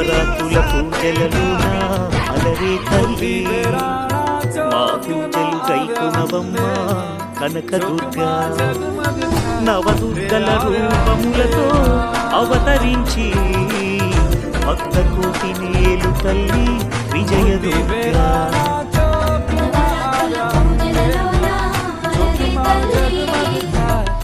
పూజలలోన అలరే తల్లి. మా పూజలు కైకునవమ్మ కనక దుర్గా నవదుర్గల రూపములతో అవతరించి భక్త కోటి నేలు తల్లి విజయదుర్గా.